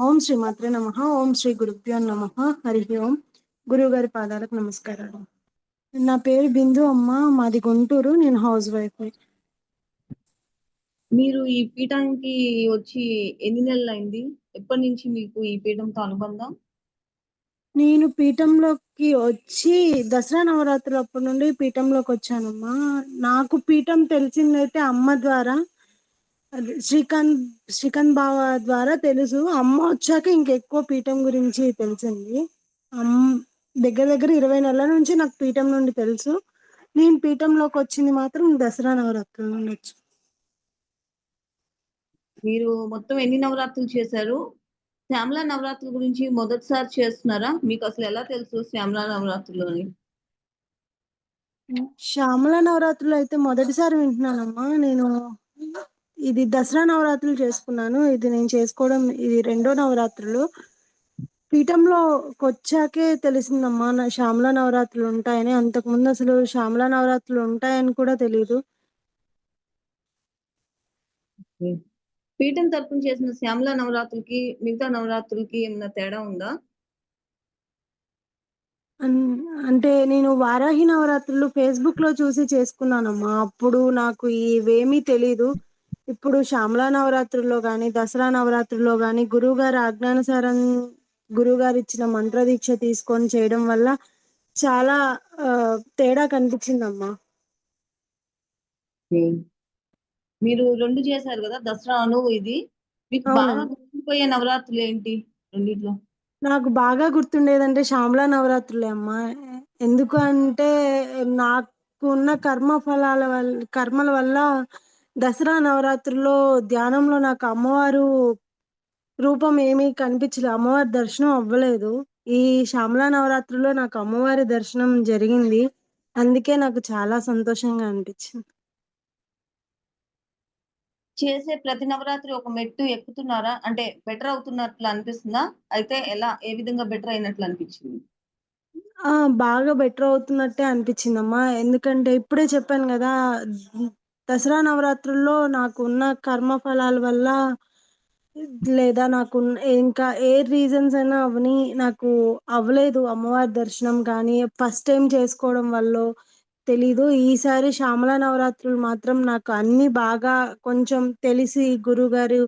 ఓం శ్రీ మాత్రే నమ. ఓం శ్రీ గురుభ్యో నమ. హరి ఓం. గురువుగారి పాదాలకు నమస్కారాలు. నా పేరు బిందు అమ్మ. మాది గుంటూరు. నేను హౌస్ వైఫ్ మీరు ఈ పీఠానికి వచ్చి ఎన్ని నెలలు అయింది ఎప్పటి నుంచి మీకు ఈ పీఠంతో అనుబంధం? నేను పీఠంలోకి వచ్చి దసరా నవరాత్రులు అప్పటి నుండి పీఠంలోకి వచ్చానమ్మా. నాకు పీఠం తెలిసిందైతే అమ్మ ద్వారా అది శ్రీకాంత్ శ్రీకాంత్ బావ ద్వారా తెలుసు. అమ్మ వచ్చాక ఇంకెక్కువ పీఠం గురించి తెలిసింది. అమ్ దగ్గర దగ్గర ఇరవై నెలల నుంచి నాకు పీఠం నుండి తెలుసు. నేను పీఠంలోకి వచ్చింది మాత్రం దసరా నవరాత్రుల నుండి వచ్చి మీరు మొత్తం ఎన్ని నవరాత్రులు చేశారు? శ్యామల నవరాత్రుల గురించి మొదటిసారి చేస్తున్నారా? మీకు అసలు ఎలా తెలుసు శ్యామల నవరాత్రులు అని శ్యామల నవరాత్రులు అయితే మొదటిసారి వింటున్నానమ్మా. నేను ఇది దసరా నవరాత్రులు చేసుకున్నాను. ఇది నేను చేసుకోవడం ఇది రెండో నవరాత్రులు. పీఠంలో వచ్చాకే తెలిసిందమ్మా నా శ్యామల నవరాత్రులు ఉంటాయని. అంతకుముందు అసలు శ్యామల నవరాత్రులు ఉంటాయని కూడా తెలియదు పీఠం తరపున చేసిన శ్యామల నవరాత్రులకి మిగతా నవరాత్రులకి ఏమైనా తేడా ఉందా? అంటే నేను వారాహి నవరాత్రులు ఫేస్బుక్లో చూసి చేసుకున్నానమ్మా. అప్పుడు నాకు ఇవేమీ తెలీదు. ఇప్పుడు శ్యామలా నవరాత్రుల్లో గాని దసరా నవరాత్రుల్లో గాని గురువు గారి ఆజ్ఞానుసారం గురువు గారు ఇచ్చిన మంత్ర దీక్ష తీసుకొని చేయడం వల్ల చాలా తేడా కనిపించిందమ్మా. మీరు రెండు చేశారు కదా దసరా అను ఇది. మీకు. బాగా గుర్తుండిపోయే నవరాత్రులు ఏంటి రెండిట్లో? నాకు బాగా గుర్తుండేదంటే శ్యామలా నవరాత్రులే అమ్మా. ఎందుకు అంటే నాకు ఉన్న కర్మ ఫలాల వల్ల కర్మల వల్ల దసరా నవరాత్రుల్లో ధ్యానంలో నాకు అమ్మవారు రూపం ఏమీ కనిపించలేదు అమ్మవారి దర్శనం అవ్వలేదు. ఈ శ్యామలా నవరాత్రుల్లో నాకు అమ్మవారి దర్శనం జరిగింది. అందుకే నాకు చాలా సంతోషంగా అనిపించింది. చేసే ప్రతి నవరాత్రి ఒక మెట్టు ఎక్కుతున్నారా? అంటే బెటర్ అవుతున్నట్లు అనిపిస్తుందా? అయితే ఎలా ఏ విధంగా బెటర్ అయినట్లు అనిపించింది? ఆ బాగా బెటర్ అవుతున్నట్టే అనిపించిందమ్మా. ఎందుకంటే ఇప్పుడే చెప్పాను కదా దసరా నవరాత్రుల్లో నాకు ఉన్న కర్మ ఫలాల వల్ల లేదా నాకు ఇంకా ఏ రీజన్స్ అయినా అవని నాకు అవ్వలేదు అమ్మవారి దర్శనం కానీ ఫస్ట్ టైం చేసుకోవడం వల్ల తెలీదు. ఈసారి శ్యామల నవరాత్రులు మాత్రం నాకు అన్ని బాగా కొంచెం తెలిసి గురుగారు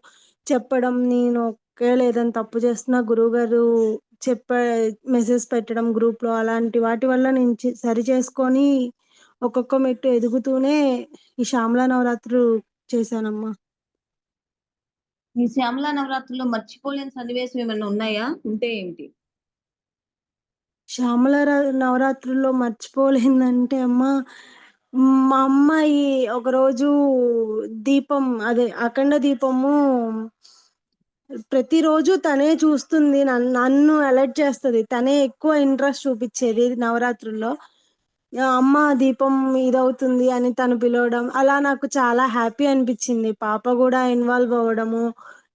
చెప్పడం నేను ఒకేలా ఏదైనా తప్పు చేస్తున్నా గురువుగారు చెప్ప మెసేజ్ పెట్టడం గ్రూప్లో అలాంటి వాటి వల్ల నేను సరి చేసుకొని ఒక్కొక్క మెట్టు ఎదుగుతూనే ఈ శ్యామల నవరాత్రులు చేశానమ్మా. ఈ శ్యామల నవరాత్రుల్లో మర్చిపోలేని సన్నివేశం ఏమైనా ఉన్నాయా? ఉంటే ఏంటి? శ్యామల నవరాత్రుల్లో మర్చిపోలేందంటే అమ్మ మా అమ్మాయి ఒకరోజు దీపం అదే అఖండ దీపము ప్రతిరోజు తనే చూస్తుంది నన్ను నన్ను అలర్ట్ చేస్తుంది. తనే ఎక్కువ ఇంట్రెస్ట్ చూపించేది నవరాత్రుల్లో. అమ్మ దీపం ఇదవుతుంది అని తను పిలవడం అలా నాకు చాలా హ్యాపీ అనిపించింది. పాప కూడా ఇన్వాల్వ్ అవ్వడము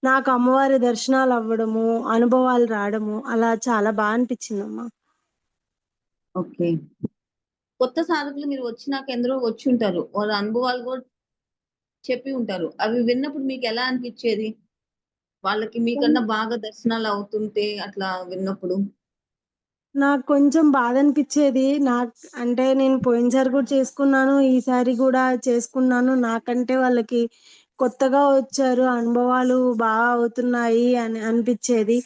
నాకు అమ్మవారి దర్శనాలు అవ్వడము అనుభవాలు రావడము అలా చాలా బాగా అనిపించిందమ్మా. ఓకే. కొత్త సాధకులు మీరు వచ్చినాక ఎందరో వచ్చి ఉంటారు వాళ్ళ అనుభవాలు కూడా చెప్పి ఉంటారు. అవి విన్నప్పుడు మీకు ఎలా అనిపించేది? వాళ్ళకి మీకన్నా బాగా దర్శనాలు అవుతుంటే అట్లా విన్నప్పుడు. నాకు కొంచెం బాధ అనిపించేది. నాకు అంటే నేను పోయినసారి కూడా చేసుకున్నాను. ఈసారి కూడా చేసుకున్నాను. నాకంటే వాళ్ళకి కొత్తగా వచ్చారు. అనుభవాలు బాగా అవుతున్నాయి అని అనిపించేది.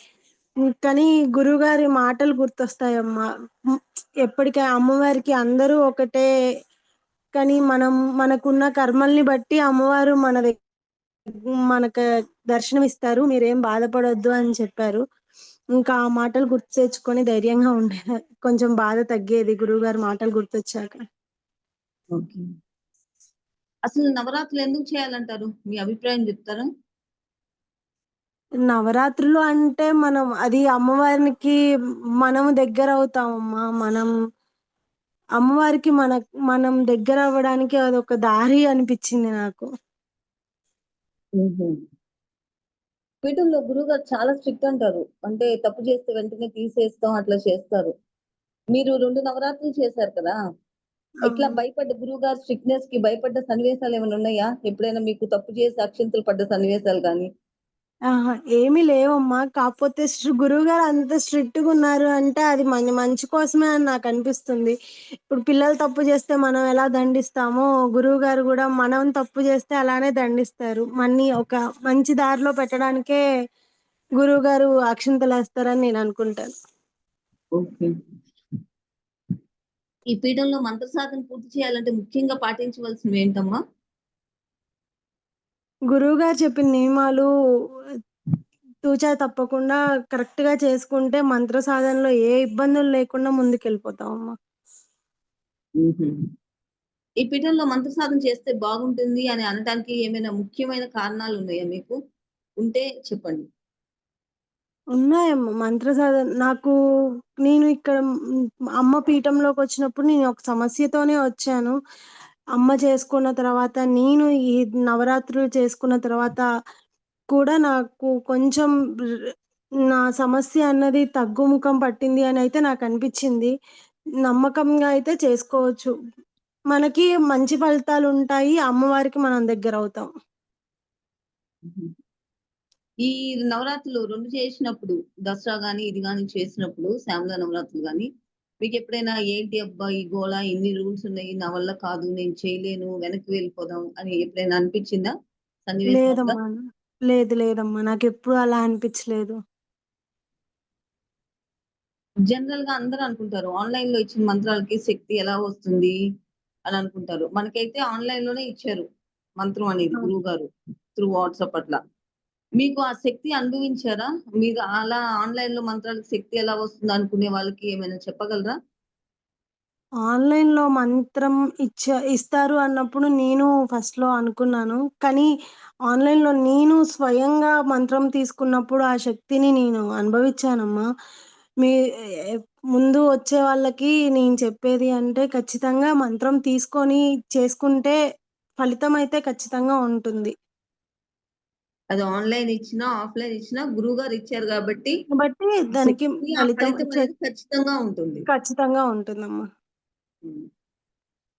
కానీ గురువుగారి మాటలు గుర్తొస్తాయమ్మా. అమ్మ ఎప్పటికీ అమ్మవారికి అందరూ ఒకటే. కానీ మనం మనకున్న కర్మల్ని బట్టి అమ్మవారు మన దగ్గర మనకు దర్శనం ఇస్తారు మీరేం బాధపడొద్దు అని చెప్పారు. ఇంకా ఆ మాటలు గుర్తు తెచ్చుకొని ధైర్యంగా ఉండే కొంచెం బాధ తగ్గేది గురువుగారి మాటలు గుర్తొచ్చాక. ఓకే. అసలు నవరాత్రులు ఎందుకు చేయాలంటారు? మీ అభిప్రాయం చెప్తారా? నవరాత్రులు అంటే మనం అది అమ్మవారికి మనము దగ్గర అవుతామమ్మా మనం అమ్మవారికి మన మనం దగ్గర అవ్వడానికి అదొక దారి అనిపించింది నాకు పీఠంలో గురువుగారు చాలా స్ట్రిక్ట్ అంటారు. అంటే తప్పు చేస్తే వెంటనే తీసేస్తాం అట్లా చేస్తారు. మీరు 2 నవరాత్రులు చేశారు కదా! ఇట్లా. భయపడ్డ గురువుగారి స్ట్రిక్ట్‌నెస్‌కి భయపడ్డ సన్నివేశాలేమైనా ఉన్నాయా? ఎప్పుడైనా మీకు తప్పు చేసి అక్షింతలు పడ్డ సన్నివేశాలు గాని? ఆహా! ఏమి లేవమ్మా. కాకపోతే స్ గురువుగారు అంత స్ట్రిక్ట్‌గున్నారు అంటే అది మన మంచి కోసమే అని నాకనిపిస్తుంది. ఇప్పుడు పిల్లలు తప్పు చేస్తే మనం ఎలా దండిస్తామో, గురువుగారు గూడా మనం తప్పు చేస్తే అలానే దండిస్తారు. మన్ని ఒక మంచి దారిలో పెట్టడానికే గురువుగారు అక్షింతలేస్తారని నేననుకుంటాను. ఓకే. ఈ పీఠంలో మంత్రసాధన పూర్తి చేయాలంటే ముఖ్యంగా పాటించవలసినవేంటమ్మా? గురువుగారు చెప్పిన నియమాలు తూచా తప్పకుండా కరెక్ట్‌గా చేసుకుంటే మంత్ర సాధనలో ఏ ఇబ్బందులు లేకుండా ముందుకెళ్ళిపోతామమ్మా. హుహు. ఈ పీఠంలో మంత్ర సాధన చేస్తే బాగుంటుంది అని అనటానికి ఏమైనా ముఖ్యమైన కారణాలున్నాయా మీకు? ఉంటే చెప్పండి. ఉన్నాయమ్మ. మంత్ర సాధన నాకు నేను ఇక్కడ అమ్మ పీఠంలోకొచ్చినప్పుడు నేను ఒక సమస్యతోనే వచ్చాను. అమ్మ చేసుకున్న తర్వాత నేను ఈ నవరాత్రులు చేసుకున్న తర్వాత కూడా నాకు కొంచెం నా సమస్య అన్నది తగ్గుముఖం పట్టింది అని అయితే నాకు అనిపించింది. నమ్మకంగా అయితే చేసుకోవచ్చు. మనకి మంచి ఫలితాలు ఉంటాయి. అమ్మవారికి మనం దగ్గర అవుతాం. ఈ నవరాత్రులు రెండు చేసినప్పుడు దసరా గాని, ఇది గాని చేసినప్పుడు శ్యామల నవరాత్రులు గాని, మీకెప్పుడైనా ఏంటి అబ్బా! ఈ గోల ఇన్ని రూల్స్ ఉన్నాయి. నా వల్ల కాదు. నేను చేయలేను. వెనక్కి వెళ్ళిపోదాం అని ఎప్పుడైనా? లేదమ్మా. లేదు లేదమ్మా. నాకెప్పుడు అలా అనిపిచ్చలేదు. జనరల్‌గా అందరూ అనుకుంటారు. ఆన్‌లైన్‌లో ఇచ్చిన మంత్రాలకి శక్తి ఎలా వస్తుంది అని అనుకుంటారు. మనకైతే ఆన్‌లైన్‌లోనే ఇచ్చారు. మంత్రం అనేది అవును. గురువుగారు త్రూ వాట్సాప్ అట్లా. మీకు ఆ శక్తి అనుభవించారా? మీరు అలా ఆన్‌లైన్‌లో మంత్రాలకు శక్తి ఎలా వస్తుంది అనుకునే వాళ్ళకి ఏమైనా చెప్పగలరా? ఆన్‌లైన్‌లో మంత్రం ఇచ్చ ఇస్తారు అన్నప్పుడు నేను ఫస్ట్‌లో అనుకున్నాను. కానీ ఆన్‌లైన్‌లో నేను స్వయంగా మంత్రం తీసుకున్నప్పుడు ఆ శక్తిని నేను అనుభవించానమ్మా మీ ఎ ముందు వచ్చే వాళ్ళకి నేను చెప్పేది అంటే ఖచ్చితంగా మంత్రం తీసుకొని చేసుకుంటే ఫలితం అయితే ఖచ్చితంగా ఉంటుంది. అది ఆన్‌లైన్ ఇచ్చినా, ఆఫ్‌లైన్ ఇచ్చినా గురువుగారు ఇచ్చారు గాబట్టి, కాబట్టి దానికి ఖచ్చితంగా ఉంటుంది. ఖచ్చితంగా ఉంటుందమ్మా. హ్మ్.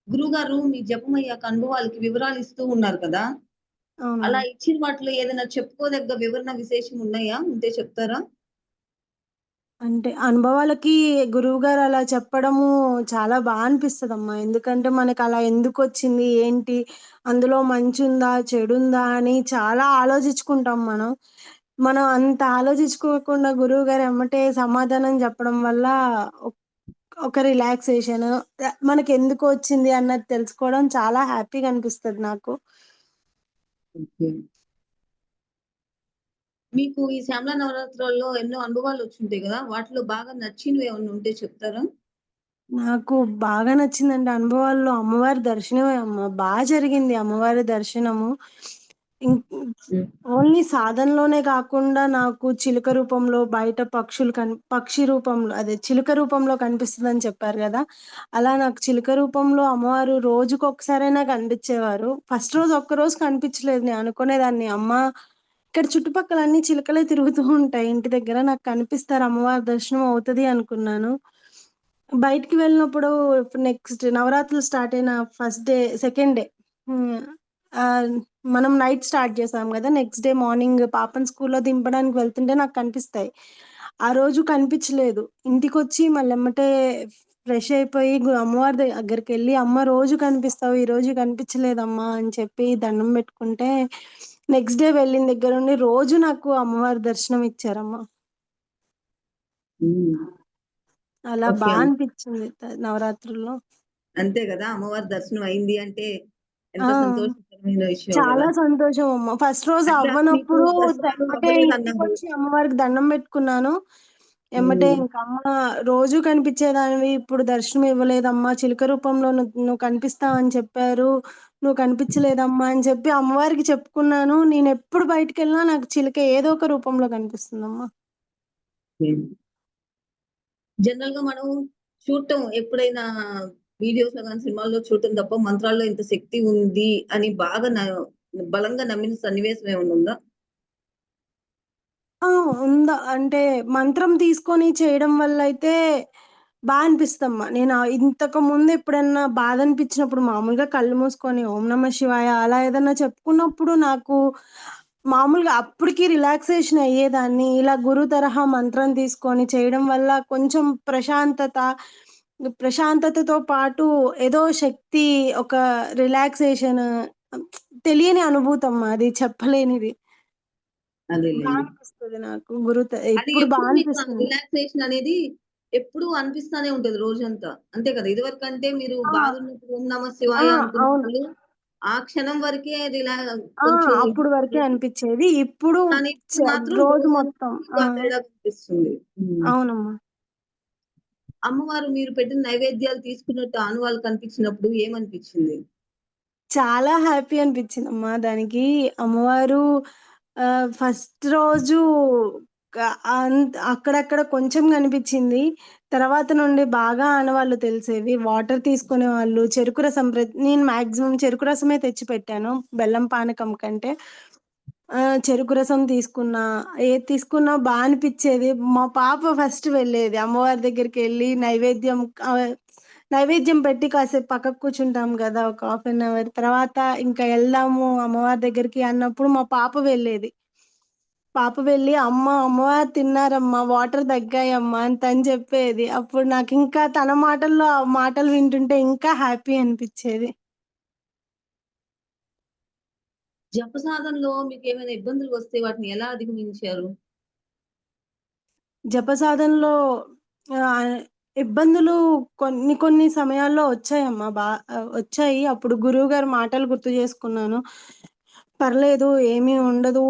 గురువుగారు మీ జపమయ్యాక అనుభవాలకి వివరాలు ఇస్తూ ఉన్నారు కదా! అలా. ఇచ్చిన వాటిలో ఏదైనా చెప్పుకోదగ్గ వివరణ విశేషం ఉన్నాయా? ఉంటే చెప్తారా? అంటే అనుభవాలకి గురువుగారు అలా చెప్పడము చాలా బా అనిపిస్తదమ్మా. ఎందుకంటే మనకలా ఎందుకొచ్చింది? ఏంటి? అందులో మంచుందా? చెడుందా? అని చాలా ఆలోచించుకుంటాం మనం. మనం అంత ఆలోచించుకోకుండా గురువుగారు ఎమ్మటే సమాధానం చెప్పడం వల్ల ఒక్ ఒక రిలాక్సేషను ర మనకెందుకు వచ్చింది అన్నది తెలుసుకోవడం చాలా హ్యాపీగా అనిపిస్తది నాకు. ఓకే. మీకు ఈ శ్యామల నవరాత్రుల్లో ఎన్నో అనుభవాలొచ్చుంటాయి గదా! వాటిలో బాగా నచ్చినవి ఏమన్నా ఉంటే చెప్తారా? నాకు బాగా నచ్చిందండి అనుభవాల్లో అమ్మవారి దర్శనమే అమ్మ. బా జరిగింది అమ్మవారి దర్శనము. ఓన్లీ సాధనలోనే కాకుండా నాకు చిలుక రూపంలో బయట పక్షులు కన్ పక్షి రూపంలో అదే చిలుక రూపంలో కనిపిస్తదని చెప్పారు గదా! అలా నాకు చిలుక రూపంలో అమ్మవారు రోజుకొకసారైనా కనిపిచ్చేవారు. ఫస్ట్ రోజు ఒక్కరోజు కనిపిచ్చలేదు. నేను అనుకునేదాన్ని అమ్మ ఇక్కడ చుట్టుపక్కల అన్ని చిలుకలే తిరుగుతూ ఉంటాయి ఇంటి దగ్గర. నాకు కనిపిస్తారు అమ్మవారి దర్శనం అవుతుంది అనుకున్నాను. బయటికి వెళ్ళినప్పుడు నెక్స్ట్ నవరాత్రులు స్టార్ట్ అయిన ఫస్ట్ డే, సెకండ్ డే మనం నైట్ స్టార్ట్ చేసాం కదా నెక్స్ట్ డే మార్నింగ్ పాపని స్కూల్‌లో దింపడానికి వెళ్తుంటే నాకు కనిపిస్తాయి. ఆ రోజు కనిపిచ్చలేదు. ఇంటికొచ్చి మళ్ళెమ్మటే ఫ్రెష్ అయిపోయి అమ్మవారి దగ్గరికి వెళ్ళి "అమ్మ రోజు కనిపిస్తావు, ఈరోజు కనిపించలేదమ్మా అని చెప్పి దండం పెట్టుకుంటే నెక్స్ట్ డే వెళ్ళిన దగ్గర నుండి రోజు నాకు అమ్మవారి దర్శనం ఇచ్చారమ్మ. అలా ఓకే. బా అమ్మ. అనిపిచ్చింది త నవరాత్రుల్లో. అంతే గదా! అమ్మవారి దర్శనం అయింది అంటే చాలా గదా! సంతోషమమ్మ. ఫస్ట్ రోజు అవ్వనప్పుడు అమ్మవారికి దండం బెట్టుకున్నాను. ఎమ్మటే హ్మ్. ఇంక అమ్మ రోజు కనిపిచ్చేదానివి, ఇప్పుడు దర్శనం ఇవ్వలేదమ్మా, చిలుక రూపంలో నువ్వు నువ్వు కనిపిస్తావని చెప్పారు. నువ్వు కనిపిచ్చలేదమ్మా అని చెప్పి అమ్మవారికి చెప్పుకున్నాను. నేనెప్పుడు బయటికెళ్ళినా నాకు చిలుక ఏదో ఒక రూపంలో కనిపిస్తుందమ్మా. హ్మ్. జనరల్‌గా మనం చూడటం ఎప్పుడైనా వీడియోస్‌లో గాని, సినిమాల్లో చూడటం తప్ప మంత్రాల్లో ఇంత శక్తి ఉంది అని బాగా బలంగా నమ్మిన సన్నివేశం ఏమన్నా ఉందా? ఉందా అంటే మంత్రం తీసుకొని చేయడం వల్ల అయితే బాగా అనిపిస్తదమ్మా. నేను ఇంతకు ముందు ఎప్పుడన్నా బాధ అనిపించినప్పుడు మామూలుగా కళ్ళు మూసుకొని ఓం నమ శివాయ అలా ఏదన్నా చెప్పుకున్నప్పుడు నాకు మామూలుగా అప్పటికి రిలాక్సేషన్ అయ్యేదాన్ని. ఇలా గురు తరహా మంత్రం తీసుకొని చేయడం వల్ల కొంచెం ప్రశాంతత, ప్రశాంతతతో పాటు ఏదో శక్తి, ఒక రిలాక్సేషన్ తెలియని అనుభూతమ్మా అది చెప్పలేనిది. అనిపిస్తది నాకు. ఇప్పుడు అనిపిస్తుంది. రిలాక్సేషన్ అనేది ఎప్పుడూ అనిపిస్తానే ఉంటది రోజంతా. అంతే కదా! ఇదివరకంటే మీరు ఆ! బాధున్నప్పుడు ఓం నమ ఆ! శివాయ అవును. అనుకున్నప్పుడు ఆ క్షణం వరకే రిలా అప్పుడు వరకే అనిపిచ్చేది. ఇప్పుడు రోజు మొత్తం. హ్మ్. అవునమ్మా. అమ్మవారు మీరు పెట్టిన నైవేద్యాలు తీసుకున్నట్టు ఆనవాళ్ళు కనిపించినప్పుడు ఏమనిపించింది? చాలా హ్యాపీ అనిపించిందమ్మా. దానికి అమ్మవారు ఫస్ట్ రోజు అక్కడక్కడ కొంచెం కనిపించింది. తర్వాత నుండి బాగా ఆనవాళ్ళు తెలిసేవి. వాటర్ తీసుకునే వాళ్ళు చెరుకు రసం నేను మాక్సిమం చెరుకు రసమే తెచ్చిపెట్టాను బెల్లం పానకం కంటే. చెరుకు రసం తీసుకున్నా, ఏది తీసుకున్నా బాగా అనిపించేది మా పాప ఫస్ట్ వెళ్ళేది. అమ్మవారి దగ్గరికి వెళ్ళి నైవేద్యం నైవేద్యం పెట్టి కాసేపు పక్కకు కూర్చుంటాం గదా! ఒక హాఫ్ అన్ అవర్. తర్వాత ఇంకా ఎళ్దాము అమ్మవారి దగ్గరికి అన్నప్పుడు మా పాప వెళ్ళేది. పాప వెళ్ళి, "అమ్మ అమ్మవారు తిన్నారమ్మా, వాటర్ దగ్గాయమ్మా" అని తను చెప్పేది. అప్పుడు నాకింకా తన మాటల్లో ఆ మాటలు వింటుంటే ఇంకా హ్యాపీ అనిపిచ్చేది. జప సాధనలో మీకేమైనా ఇబ్బందులు వస్తే వాటిని ఎలా అధిగమించారు? జప సాధనలో ఇబ్బందులు కొన్ని కొన్ని సమయాల్లో వచ్చాయమ్మా. బా వచ్చాయి. అప్పుడు గురువుగారి మాటలు గుర్తు చేసుకున్నాను. పర్లేదు ఏమీ ఉండదు.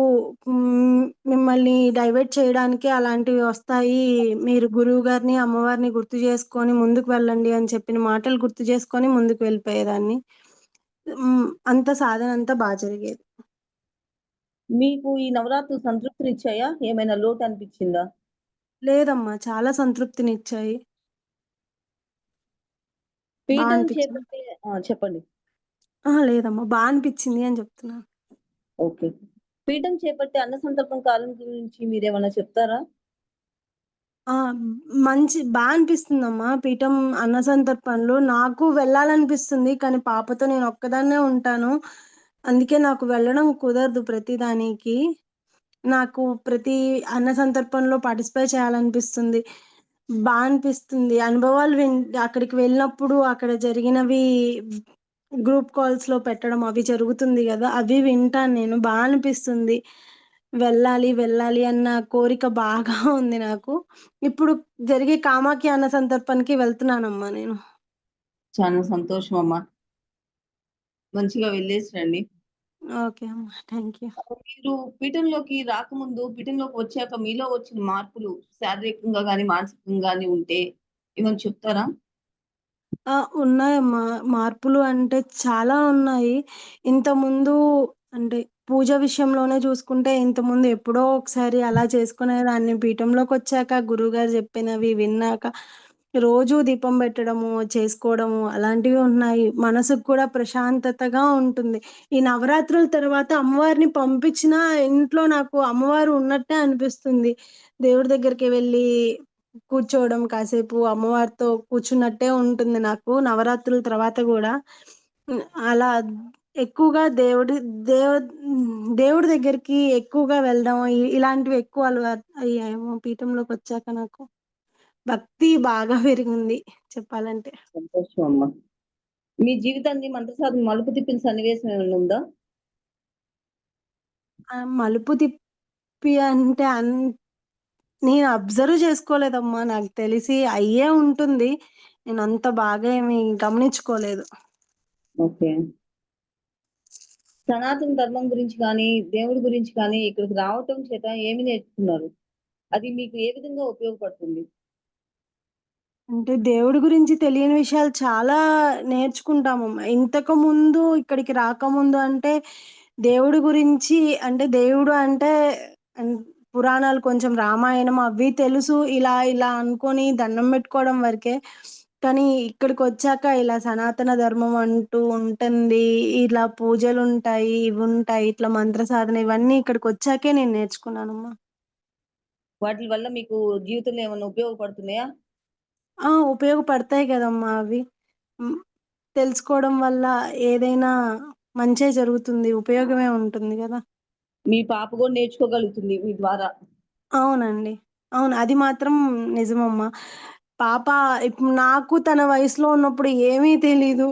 మిమ్మల్ని డైవర్ట్ చేయడానికే అలాంటివి వస్తాయి. మీరు గురువుగారిని, అమ్మవారిని గుర్తు చేసుకొని ముందుకు వెళ్ళండి అని చెప్పిన మాటలు గుర్తు చేసుకొని ముందుకు వెళ్ళిపోయేదాన్ని. అంత సాధన అంతా బా జరిగేది. మీకు ఈ నవరాత్రులు సంతృప్తినిచ్చాయా? ఏమైనా లోటు అనిపించిందా? లేదమ్మా. చాలా సంతృప్తినిచ్చాయి. పీఠం. చేపట్టే ఆ! చెప్పండి. లేదమ్మా. బా అనిపిచ్చింది అని జెప్తున్నా. ఓకే. పీఠం చేపట్టే అన్న సంతర్పణ కాలం గురించి మీరేమన్నా చెప్తారా? ఆ! మంచి బా అనిపిస్తుందమ్మా. పీఠం అన్న సంతర్పణలు. నాకు వెళ్ళాలనిపిస్తుంది. కానీ పాపతో నేనొక్కదాన్నే ఉంటాను. అందుకే నాకు వెళ్ళడం కుదరదు ప్రతి దానికి. నాకు ప్రతి అన్న సంతర్పణలో పార్టిసిపేట్ చేయాలనిపిస్తుంది. బా అనిపిస్తుంది. అనుభవాలు విన్ అక్కడికి వెళ్ళినప్పుడు అక్కడ జరిగినవి గ్రూప్ కాల్స్‌లో పెట్టడం అవి జరుగుతుంది గదా! అవి వింటాను నేను. బా అనిపిస్తుంది. వెళ్ళాలి, వెళ్ళాలి అన్న కోరిక బాగా ఉంది నాకు. ఇప్పుడు జరిగే కామాఖ్య అన్న సందర్భానికి వెళ్తున్నానమ్మా నేను. చాలా సంతోషం అమ్మా. మంచిగా వెళ్ళేసి రండి. ఓకే అమ్మా. Thank you. మీరు పీఠంలోకి రాకముందు, పీఠంలోకి వచ్చాక మీలో వచ్చిన మార్పులు శారీరకంగా గాని, మానసికంగా గాని ఉంటే ఏమైనా చెప్తారా? ఆ! ఉన్నాయమ్మా. మార్పులు అంటే చాలా ఉన్నాయి. ఇంతకుముందు అంటే పూజ విషయంలోనే చూసుకుంటే ఇంతకుముందు ఎప్పుడో ఒకసారి అలా చేసుకునేదాన్ని. పీఠంలోకొచ్చాక గురువుగారు చెప్పినవి విన్నాక రోజు దీపం పెట్టడము, చేసుకోవడము అలాంటివి ఉన్నాయి. మనసుకు కూడా ప్రశాంతతగా ఉంటుంది. ఈ నవరాత్రుల తర్వాత అమ్మవారిని పంపించిన ఇంట్లో నాకు అమ్మవారు ఉన్నట్టే అనిపిస్తుంది. దేవుడి దగ్గరికి వెళ్ళి కూర్చోవడం కాసేపు అమ్మవారితో కూర్చున్నట్టే ఉంటుంది నాకు నవరాత్రుల తర్వాత కూడా అలా ఎక్కువగా దేవుడి దేవ దేవుడి దగ్గరికి ఎక్కువగా వెళ్ళడం ఇలాంటివి ఎక్కువ అలవాటు అయ్యాయేమో పీఠంలోకొచ్చాక నాకు. భక్తి బాగా పెరిగింది చెప్పాలంటే. సంతోషం అమ్మా. మీ జీవితాన్ని మంత్రసాధన మలుపు తిప్పిన సన్నివేశం ఏమన్నా ఉందా? మలుపు తిప్పి అంటే అన్ నేను అబ్జర్వ్ చేసుకోలేదమ్మా. నాకు తెలిసి అయ్యే ఉంటుంది. నేనంత బాగా ఏమి గమనించుకోలేదు. ఓకే. సనాతన ధర్మం గురించి కానీ, దేవుడి గురించి కానీ ఇక్కడికి రావటం చేత ఏమి నేర్చుకున్నారు? అది మీకు ఏ విధంగా ఉపయోగపడుతుంది? అంటే దేవుడి గురించి తెలియని విషయాలు చాలా నేర్చుకుంటామమ్మా. ఇంతకుముందు ఇక్కడికి రాకముందు అంటే దేవుడి గురించి అంటే దేవుడు అంటే అన్ పురాణాలు కొంచెం రామాయణం అవి తెలుసు. ఇలా ఇలా అనుకోని దండం పెట్టుకోవడం వరకే. కానీ ఇక్కడికొచ్చాక ఇలా సనాతన ధర్మం అంటూ ఉంటుంది. ఇలా పూజలుంటాయి, ఇవుంటాయి. ఇట్లా మంత్ర సాధన ఇవన్నీ ఇక్కడికొచ్చాకే నేను నేర్చుకున్నానమ్మా. వాటిల వల్ల మీకు జీవితంలో ఏమన్నా ఉపయోగపడుతున్నాయా? ఆ! ఉపయోగపడతాయి గదమ్మా అవి. హ్మ్. తెలుసుకోవడం వల్ల ఏదైనా మంచే జరుగుతుంది. ఉపయోగమే ఉంటుంది గదా! మీ పాప గూడా నేర్చుకోగలుగుతుంది మీ ద్వారా. అవునండి. అవును. అది మాత్రం నిజమమ్మా. పాప ఇప్పుడు నాకు తన వయసులో ఉన్నప్పుడు ఏమీ తెలీదు.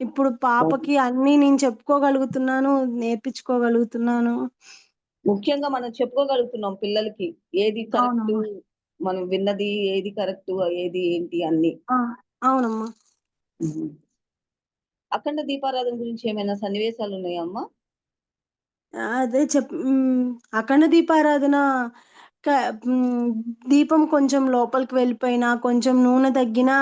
ఇప్పుడు అవును. పాపకి అన్నీ నేను చెప్పుకోగలుగుతున్నాను, నేర్పించుకోగలుగుతున్నాను. ముఖ్యంగా మనం చెప్పుకోగలుగుతున్నాం పిల్లలకి. ఏది కరెక్టు, అవునమ్మా. మనం విన్నది ఏది కరెక్టు, ఏది ఏంటి అన్నీ. అవునమ్మా. అఖండ దీపారాధన గురించి ఏమైనా సన్నివేశాలున్నాయా అమ్మా? ఆ! అదే చెప్. అఖండ దీపారాధన. దీపం కొంచెం లోపలికి వెళ్ళిపోయినా, కొంచెం నూనె తగ్గినా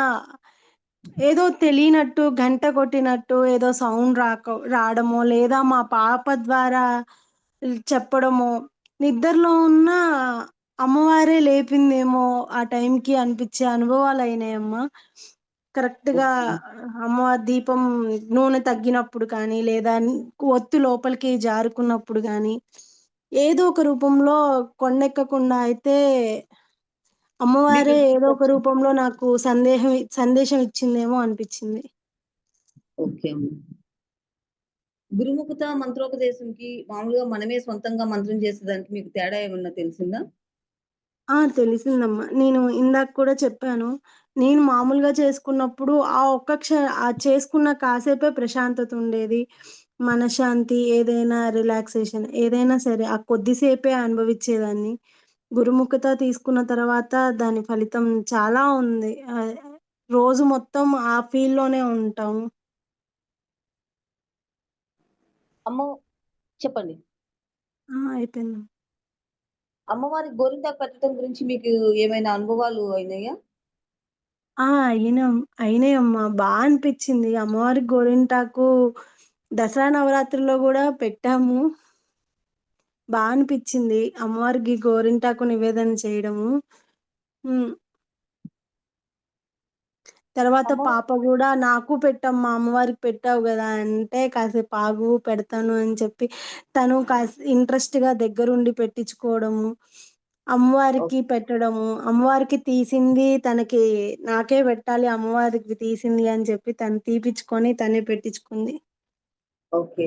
ఏదో తెలియనట్టు గంట కొట్టినట్టు ఏదో సౌండ్ రాక రాడమో, లేదా మా పాప ద్వారా చెప్పడమో, నిద్రలో ఉన్న అమ్మవారే లేపిందేమో ఆ టైంకి అనిపిచ్చే అనుభవాలయినాయమ్మా. కరెక్ట్‌గా ఓకే. అమ్మవారి దీపం నూనె తగ్గినప్పుడు కానీ, లేదా ఒత్తు లోపలికి జారుకున్నప్పుడు గానీ, ఏదో ఒక రూపంలో కొండెక్కకుండా అయితే అమ్మవారే ఏదో ఒక. రూపంలో నాకు సందేహం సందేశం ఇచ్చిందేమో అనిపిచ్చింది. ఓకే. గురుముఖత మంత్రోపదేశంకి మామూలుగా మనమే సొంతంగా మంత్రం చేసేదానికి మీకు తేడా ఏమన్నా తెలిసిందా? ఆ! తెలిసిందమ్మా. నేను ఇందాక కూడా చెప్పాను. నేను మామూలుగా చేసుకున్నప్పుడు ఆ ఒక్క క్ష ఆ చేసుకున్న కాసేపే ప్రశాంతత ఉండేది. మనశ్శాంతి, ఏదైనా రిలాక్సేషన్ ఏదైనా సరే ఆ కొద్దిసేపే అనుభవిచ్చేదాన్ని. గురుముఖత తీసుకున్న తర్వాత దాని ఫలితం చాలా ఉంది. ఆహ్, రోజు మొత్తం ఆ ఫీల్‌లోనే ఉంటాము. అమ్మో చెప్పండి. ఆ! అయిపోయింది. అమ్మవారికి గోరింటాకు పెట్టడం గురించి మీకు ఏమైనా అనుభవాలు అయినాయా? ఆ! అయినాయి అయినాయమ్మా. బా అనిపిచ్చింది. అమ్మవారికి గోరింటాకు దసరా నవరాత్రుల్లో గూడా పెట్టాము. బా అనిపిచ్చింది. అమ్మవారికి గోరింటాకు నివేదన చేయడము. హ్మ్. తర్వాత పాప గూడా నాకు పెట్టమ్మా అమ్మవారికి పెట్టావు గదా! అంటే కాసేపు ఆగు పెడతాను అని చెప్పి తను కాస్ ఇంట్రెస్ట్‌గా దగ్గరుండి పెట్టించుకోవడము. అమ్మవారికి. పెట్టడము. అమ్మవారికి తీసింది తనకి నాకే పెట్టాలి అమ్మవారికి తీసింది అని చెప్పి తను తీపిచ్చుకొని తనే పెట్టించుకుంది. ఓకే.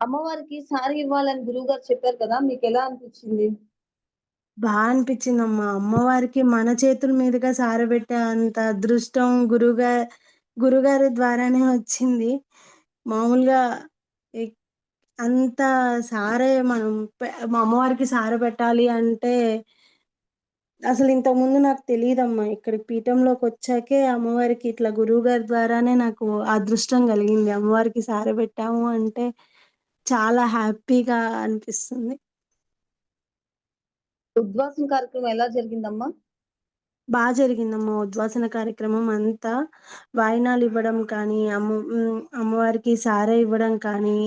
అమ్మవారికి సారీ ఇవ్వాలని గురువుగారు చెప్పారు కదా! మీకెలా అనిపిచ్చింది? బాగా అనిపించింది అమ్మ అమ్మవారికి మన చేతుల మీదుగా సారబెట్టే అంత అదృష్టం గురుగా గురుగారి ద్వారానే వచ్చింది. మామూలుగా అంత సారే మనం మా అమ్మవారికి సార పెట్టాలి అంటే అసలు ఇంతకుముందు నాకు తెలీదమ్మా. ఇక్కడికి పీఠంలోకొచ్చాకే అమ్మవారికి ఇట్లా గురువుగారి ద్వారానే నాకు అదృష్టం కలిగింది. అమ్మవారికి సార పెట్టాము అంటే చాలా హ్యాపీగా అనిపిస్తుంది. ఉద్వాసన కార్యక్రమం ఎలా జరిగిందమ్మా? బా జరిగిందమ్మా ఉద్వాసన కార్యక్రమం అంతా. వాయినాలివ్వడం కానీ, అమ్మ. అమ్మవారికి సారె ఇవ్వడం కానీ,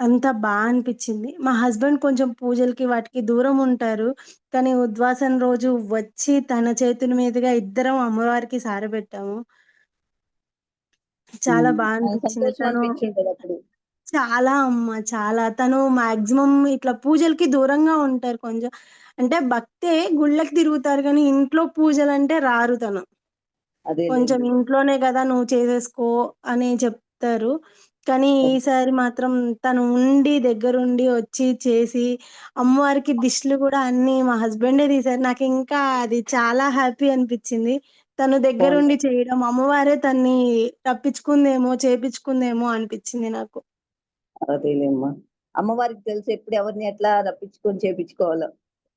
అంతా బా అనిపిచ్చింది. మా హస్బెండ్ కొంచెం పూజలకి వాటికి దూరం ఉంటారు. కానీ ఉద్వాసన రోజు వచ్చి తన చేతుల మీదుగా ఇద్దరం అమ్మవారికి సారె పెట్టాము. చాలా హ్మ్. బా చాలా అనిపిచ్చింది. సంతోషం తను అనిపిచ్చుంటదప్పుడు. చాలా అమ్మ చాలా. తను మాక్సిమం ఇట్లా పూజలకి దూరంగా ఉంటారు కొంచెం. అంటే భక్తే గుళ్ళకి తిరుగుతారు గానీ, ఇంట్లో పూజలంటే రారు తను. కొంచెం. ఇంట్లోనే గదా! నువ్వు చేసేసుకో అని చెప్తారు. కానీ. ఈసారి మాత్రం తను ఉండి, దగ్గరుండి వచ్చి చేసి, అమ్మవారికి దిష్టులు గూడా అన్నీ మా హస్బెండే తీశారు. నాకింకా అది చాలా హ్యాపీ అనిపిచ్చింది. తను దగ్గరుండి. చేయడం, అమ్మవారే తన్ని రప్పించుకుందేమో, చేపిచ్చుకుందేమో అనిపిచ్చింది నాకు. అదేలేమ్మా. అమ్మవారికి తెలుసు ఎప్పుడు ఎవరిని ఎట్లా రప్పించుకొని చేపిచ్చుకోవాలో.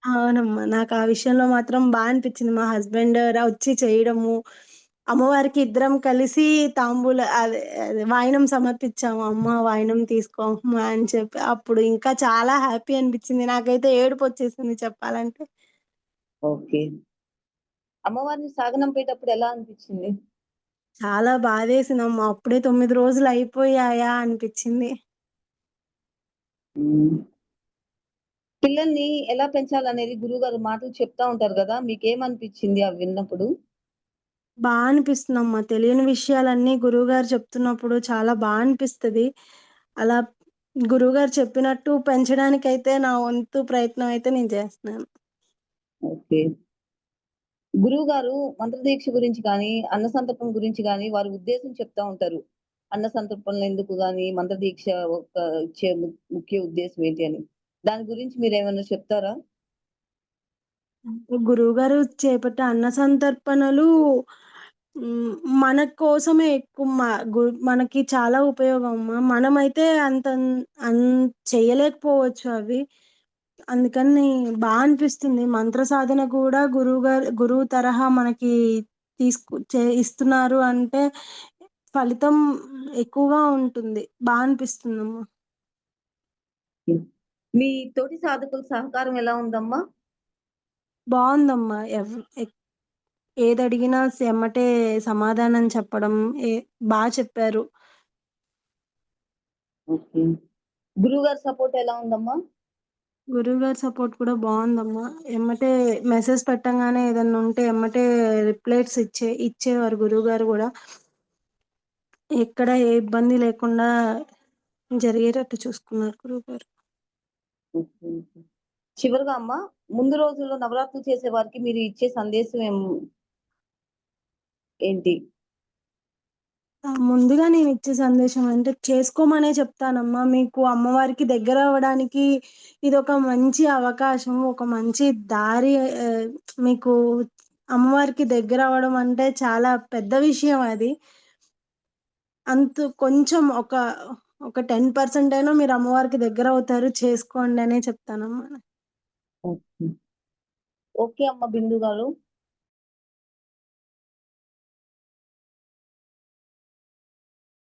అవునమ్మా. నాకా విషయంలో మాత్రం బా అనిపిచ్చింది. మా హస్బెండ్ ర వచ్చి చేయడము, అమ్మవారికి ఇద్దరం కలిసి తాంబూల అదే అదే వాయినం సమర్పించాము. అమ్మ వాయినం తీసుకో అమ్మ అని చెప్పి. అప్పుడు ఇంకా చాలా హ్యాపీ అనిపిచ్చింది. నాకైతే ఏడుపొచ్చేసింది చెప్పాలంటే. ఓకే. అమ్మవారిని సాగనంపేటప్పుడు ఎలా అనిపిచ్చింది? చాలా బాధేసిందమ్మా. అప్పుడే 9 రోజులయిపోయాయా అనిపిచ్చింది. హ్మ్. పిల్లల్ని ఎలా పెంచాలనేది గురువుగారు మాటలు చెప్తా ఉంటారు గదా! మీకేమనిపిచ్చింది అవి విన్నప్పుడు? బా అనిపిస్తుందమ్మా. తెలియని విషయాలన్నీ గురువుగారు చెప్తున్నప్పుడు చాలా బా అనిపిస్తది. అలా గురువుగారు చెప్పినట్టు పెంచడానికైతే నా వంతు ప్రయత్నం అయితే నేను చేస్తున్నాను. ఓకే. గురువు గారు మంత్రదీక్ష గురించి కానీ, అన్న సంతర్పణ గురించి గానీ, వారి ఉద్దేశం చెప్తా ఉంటారు. అన్న సంతర్పణలు ఎందుకు గాని, మంత్రదీక్ష ఒక ఇచ్చే ముఖ్య ఉద్దేశ్యం ఏంటి అని. దాని గురించి మీరేమన్నా చెప్తారా? గురువుగారు చేపట్టే అన్న సంతర్పణలు మన కోసమే ఎక్కువ మనకి చాలా ఉపయోగం అమ్మా. మనమైతే అంత చేయలేకపోవచ్చు అవి. అందుకని బా అనిపిస్తుంది. మంత్ర సాధన కూడా గురువుగారు గురువు తరహా మనకి తీసుకు ఇస్తున్నారు అంటే ఫలితం ఎక్కువగా ఉంటుంది. బా అనిపిస్తుందమ్మా. మీ తోటి సాధకుల సహకారం ఎలా ఉందమ్మా? బావుందమ్మా. ఎవ్ ఎక్ ఏదడిగినా స్ ఎమ్మటే సమాధానం చెప్పడం ఏ బా చెప్పారు. ఓకే. గురువుగారి సపోర్ట్ ఎలా ఉందమ్మా? గురువుగారి సపోర్ట్ కూడా బావుందమ్మా. ఎమ్మటే మెసేజ్ పెట్టంగానే ఏదన్నా ఉంటే ఎమ్మటే రిప్లైస్ ఇచ్చే ఇచ్చేవారు గురువుగారు గూడా. ఎక్కడ ఏ ఇబ్బంది లేకుండా జరిగేటట్టు చూసుకున్నారు గురువుగారు. ఓకే. చివరిగా అమ్మ ముందు రోజుల్లో నవరాత్రులు చేసే వారికి మీరు ఇచ్చే సందేశం ఏంటి? ముందుగా నేను ఇచ్చే సందేశం అంటే చేసుకోమనే చెప్తానమ్మా. మీకు అమ్మవారికి దగ్గర అవ్వడానికి ఇది ఒక మంచి అవకాశం. ఒక మంచి దారి మీకు అమ్మవారికి దగ్గర అవ్వడం అంటే చాలా పెద్ద విషయం అది. అంత కొంచెం ఒక, ఒక 10% అయినా మీరు అమ్మవారికి దగ్గర అవుతారు చేసుకోండి అనే చెప్తానమ్మా. ఓకే అమ్మ బిందు గారు.